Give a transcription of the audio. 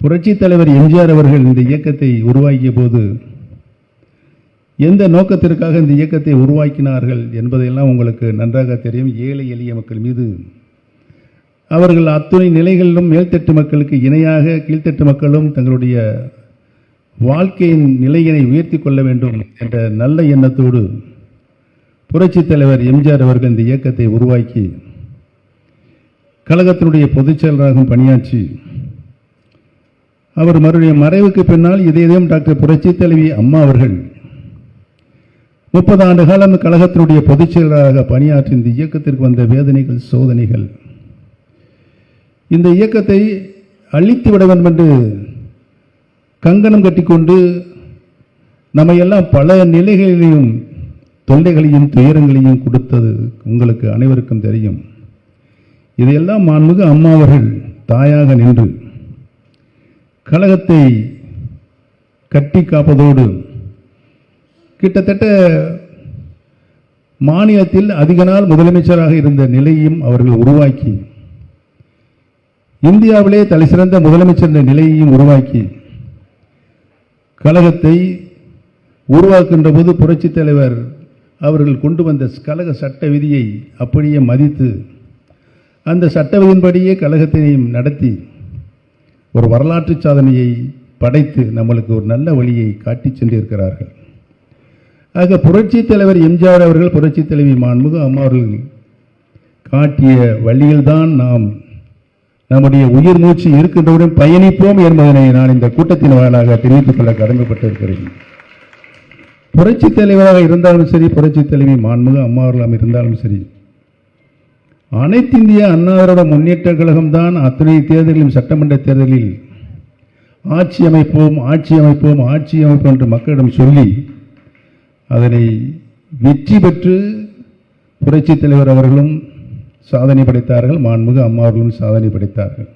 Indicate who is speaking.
Speaker 1: புரட்சித் தலைவர் எம்ஜிஆர் அவர்கள் இந்த இயக்கத்தை உருவாக்கிய போது எந்த நோக்கத்திற்காக இந்த இயக்கத்தை உருவாக்கினார்கள் என்பதையெல்லாம் உங்களுக்கு நன்றாக தெரியும். ஏழை எளிய மக்கள் மீது அவர்கள் அத்துணை நிலைகளிலும் மேல்தட்டு மக்களுக்கு இணையாக கீழ்த்தட்டு மக்களும் தங்களுடைய வாழ்க்கையின் நிலையினை உயர்த்தி கொள்ள வேண்டும் என்ற நல்ல எண்ணத்தோடு புரட்சித் தலைவர் எம்ஜிஆர் அவர்கள் இந்த இயக்கத்தை உருவாக்கி கழகத்தினுடைய பொதுச் செயலராகவும் பணியாற்றி அவர் மறுடைய மறைவுக்கு பின்னால் இதயம் டாக்டர் புரட்சி தலைவி அம்மா அவர்கள் முப்பது ஆண்டு காலம் கழகத்தினுடைய பொதுச் செயலராக பணியாற்றி இந்த இயக்கத்திற்கு வந்த வேதனைகள் சோதனைகள். இந்த இயக்கத்தை அழித்து விட வேண்டும் என்று கங்கணம் கட்டிக்கொண்டு நம்ம எல்லாம் பல நிலைகளிலையும் தொல்லைகளையும் துயரங்களையும் கொடுத்தது உங்களுக்கு அனைவருக்கும் தெரியும். இதையெல்லாம் மாண்புக அம்மா அவர்கள் தாயாக நின்று கழகத்தை கட்டி காப்பதோடு கிட்டத்தட்ட மாநிலத்தில் அதிக நாள் முதலமைச்சராக இருந்த நிலையையும் அவர்கள் உருவாக்கி இந்தியாவிலே தலைசிறந்த முதலமைச்சர் என்ற நிலையையும் உருவாக்கி கழகத்தை உருவாக்குகின்ற போது புரட்சித் தலைவர் அவர்கள் கொண்டு வந்த கழக சட்ட விதியை அப்படியே மதித்து அந்த சட்ட விதியின்படியே கழகத்தினையும் நடத்தி ஒரு வரலாற்று சாதனையை படைத்து நம்மளுக்கு ஒரு நல்ல வழியை காட்டிச் சென்றிருக்கிறார்கள். ஆக புரட்சித் தலைவர் எம்ஜிஆர் அவர்கள் புரட்சித் தலைவி மாண்புக அம்மா அவர்கள் காட்டிய வழியில்தான் நாம் நம்முடைய உயிர் மூச்சு இருக்கின்றவுடன் பயணிப்போம் என்பதனை நான் இந்த கூட்டத்தின் வாயிலாக தெரிவித்துக் கொள்ள கடமைப்பட்டிருக்கிறேன். புரட்சித் தலைவராக இருந்தாலும் சரி புரட்சி தலைவி மாண்புக அம்மா அவர்களாம் இருந்தாலும் சரி அனைத்து இந்திய அண்ணாவிரோட முன்னேற்ற கழகம்தான் அத்தனை தேர்தலிலும் சட்டமன்ற தேர்தலில் ஆட்சி அமைப்போம் ஆட்சி அமைப்போம் ஆட்சி அமைப்போம் என்று மக்களிடம் சொல்லி அதனை வெற்றி பெற்று புரட்சித் தலைவர் அவர்களும் சாதனை படைத்தார்கள். மாண்புமிகு அம்மா அவர்களும் சாதனை படைத்தார்கள்.